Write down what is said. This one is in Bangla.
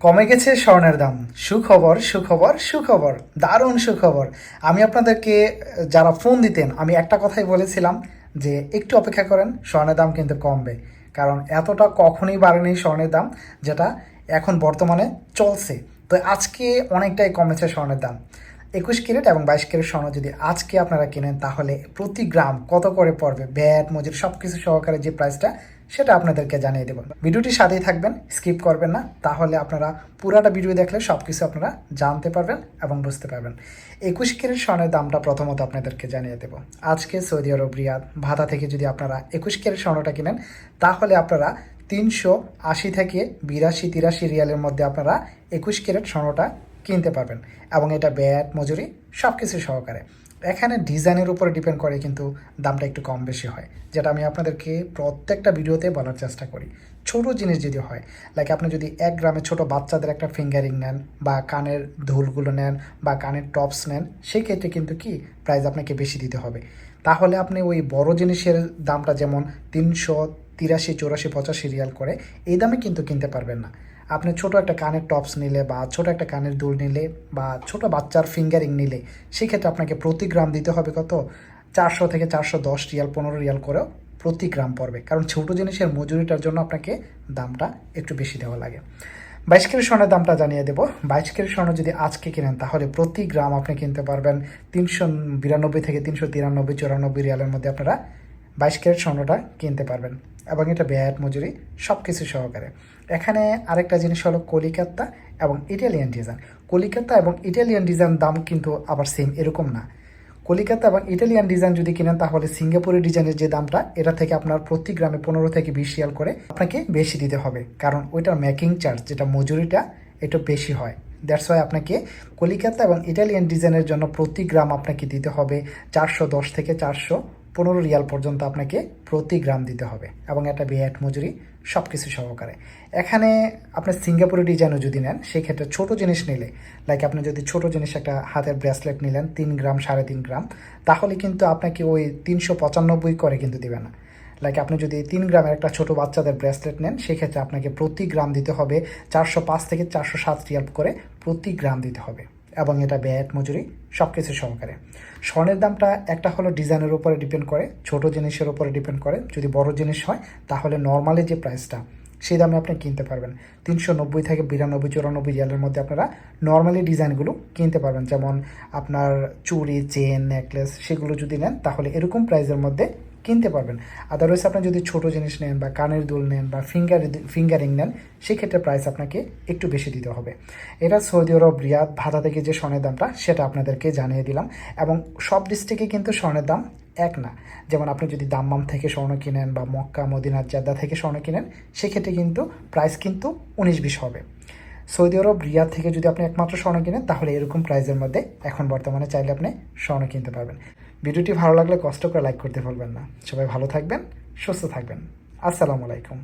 কমে গেছে স্বর্ণের দাম। সুখবর সুখবর সুখবর। দারুণ সুখবর। আমি আপনাদেরকে, যারা ফোন দিতেন, আমি একটা কথাই বলেছিলাম যে, একটু অপেক্ষা করেন, স্বর্ণের দাম কিন্তু কমবে। কারণ এতটা কখনোই বাড়েনি স্বর্ণের দাম, যেটা এখন বর্তমানে চলছে। তো আজকে অনেকটাই কমেছে স্বর্ণের দাম। একুশ ক্যারেট এবং বাইশ ক্যারেট স্বর্ণ যদি আজকে আপনারা কেনেন, তাহলে প্রতি গ্রাম কত করে পড়বে? ব্যাট, মজুর সব কিছু সহকারে যে প্রাইসটা সেটা আপনাদেরকে জানিয়ে দেবো। ভিডিওটির সাথেই থাকবেন, স্কিপ করবেন না, তাহলে আপনারা পুরাটা ভিডিও দেখলে সব কিছু আপনারা জানতে পারবেন এবং বুঝতে পারবেন। একুশ ক্যারেট স্বর্ণের দামটা প্রথমত আপনাদেরকে জানিয়ে দেবো। আজকে সৌদি আরব, রিয়াদ, ভাতা থেকে যদি আপনারা একুশ ক্যারেট স্বর্ণটা কিনেন, তাহলে আপনারা তিনশো আশি থেকে বিরাশি, তিরাশি রিয়ালের মধ্যে আপনারা একুশ ক্যারেট স্বর্ণটা কিনতে পারবেন। এবং এটা ব্যাট, মজুরি সব কিছু সহকারে। এখানে ডিজাইনের উপরে ডিপেন্ড করে কিন্তু দামটা একটু কম বেশি হয়, যেটা আমি আপনাদেরকে প্রত্যেকটা ভিডিওতে বলার চেষ্টা করি। ছোট জিনিস যদি হয় লাইক আপনি যদি এক গ্রামে ছোট বাচ্চাদের একটা ফিঙ্গারিং নেন বা কানের ধুলগুলো নেন বা কানের টপস নেন সেই ক্ষেত্রে কিন্তু কি প্রাইস আপনাকে বেশি দিতে হবে। তাহলে আপনি ওই বড় জিনিসের দামটা যেমন তিনশো তিরাশি, চৌরাশি, পঁচাশি রিয়াল করে, এই দামে কিন্তু কিনতে পারবেন না। আপনি ছোট একটা কানের টপস নিলে বা ছোট একটা কানের দুল নিলে বা ছোট বাচ্চার ফিঙ্গারিং নিলে, সেক্ষেত্রে আপনাকে প্রতি গ্রাম দিতে হবে কত? চারশো থেকে চারশো দশ রিয়াল, পনেরো রিয়াল করেও প্রতি গ্রাম পড়বে। কারণ ছোট জিনিসের মজুরিটার জন্য আপনাকে দামটা একটু বেশি দেওয়া লাগে। বাইশ কেজি স্বর্ণের দামটা জানিয়ে দেবো। বাইশ কেজি স্বর্ণ যদি আজকে কিনেন, তাহলে প্রতি গ্রাম আপনি কিনতে পারবেন তিনশো বিরানব্বই থেকে তিনশো তিরানব্বই, চুরানব্বই রিয়ালের মধ্যে আপনারা বাইশ ক্যারেট স্বর্ণটা কিনতে পারবেন। এবং এটা ব্যাট মজুরি সব কিছু সহকারে। এখানে আরেকটা জিনিস হলো কলিকাতা এবং ইটালিয়ান ডিজাইন। কলিকাতা এবং ইটালিয়ান ডিজাইন দাম কিন্তু আবার সেম এরকম না। কলিকাতা এবং ইটালিয়ান ডিজাইন যদি কিনেন, তাহলে সিঙ্গাপুরি ডিজাইনের যে দামটা, এটা থেকে আপনার প্রতি গ্রামে পনেরো থেকে বিশ রিয়াল করে আপনাকে বেশি দিতে হবে। কারণ ওইটার মেকিং চার্জ যেটা মজুরিটা, একটু বেশি হয়। দ্যাটস ওয়াই আপনাকে কলিকাতা এবং ইটালিয়ান ডিজাইনের জন্য প্রতি গ্রাম আপনাকে দিতে হবে চারশো দশ থেকে চারশো পনেরো রিয়াল পর্যন্ত আপনাকে প্রতি গ্রাম দিতে হবে এবং একটা বিয়াট মজুরি সব কিছু সহকারে। এখানে আপনি সিঙ্গাপুরি ডিজাইনও যদি নেন, সেক্ষেত্রে ছোট জিনিস নিলে লাইক আপনি যদি ছোট জিনিস একটা হাতের ব্রেসলেট নিলেন, তিন গ্রাম, সাড়ে তিন গ্রাম, তাহলে কিন্তু আপনাকে ওই তিনশো পঁচানব্বই করে কিন্তু দেবে না। লাইক আপনি যদি তিন গ্রামের একটা ছোট বাচ্চাদের ব্রেসলেট নেন, সেক্ষেত্রে আপনাকে প্রতি গ্রাম দিতে হবে চারশো পাঁচ থেকে চারশো সাত রিয়াল করে প্রতি গ্রাম দিতে হবে। এবং এটা ব্যাট মজুরি সব কিছু সহকারে। স্বর্ণের দামটা একটা হলো ডিজাইনের উপরে ডিপেন্ড করে, ছোট জিনিসের উপরে ডিপেন্ড করে। যদি বড় জিনিস হয়, তাহলে নর্মালি যে প্রাইসটা, সেই দামে আপনি কিনতে পারবেন। তিনশো নব্বই থেকে বিরানব্বই, চুরানব্বই রিয়ালের মধ্যে আপনারা নর্মালি ডিজাইনগুলো কিনতে পারবেন। যেমন আপনার চুড়ি, চেন, নেকলেস, সেগুলো যদি নেন, তাহলে এরকম প্রাইসের মধ্যে কিনতে পারবেন। আদারওয়াইজ আপনি যদি ছোট জিনিস নেন বা কানের দুল নেন বা ফিঙ্গার ফিঙ্গারিং নেন, সেক্ষেত্রে প্রাইস আপনাকে একটু বেশি দিতে হবে। এটা সৌদি আরব, রিয়াদ, ভাতা থেকে যে স্বর্ণের দামটা, সেটা আপনাদেরকে জানিয়ে দিলাম। এবং সব ডিস্ট্রিক্টে কিন্তু স্বর্ণের দাম এক না। যেমন আপনি যদি দাম্মাম থেকে স্বর্ণ কিনেন বা মক্কা, মদিনার জাদ্দা থেকে স্বর্ণ কিনেন, সেক্ষেত্রে কিন্তু প্রাইস কিন্তু উনিশ, বিশ হবে। সৌদি আরব, রিয়াদ থেকে যদি আপনি একমাত্র স্বর্ণ কিনেন, তাহলে এরকম প্রাইসের মধ্যে এখন বর্তমানে চাইলে আপনি স্বর্ণ কিনতে পারবেন। ভিডিওটি ভালো লাগলে কষ্ট করে লাইক করতে ভুলবেন না। সবাই ভালো থাকবেন, সুস্থ থাকবেন। আসসালামু আলাইকুম।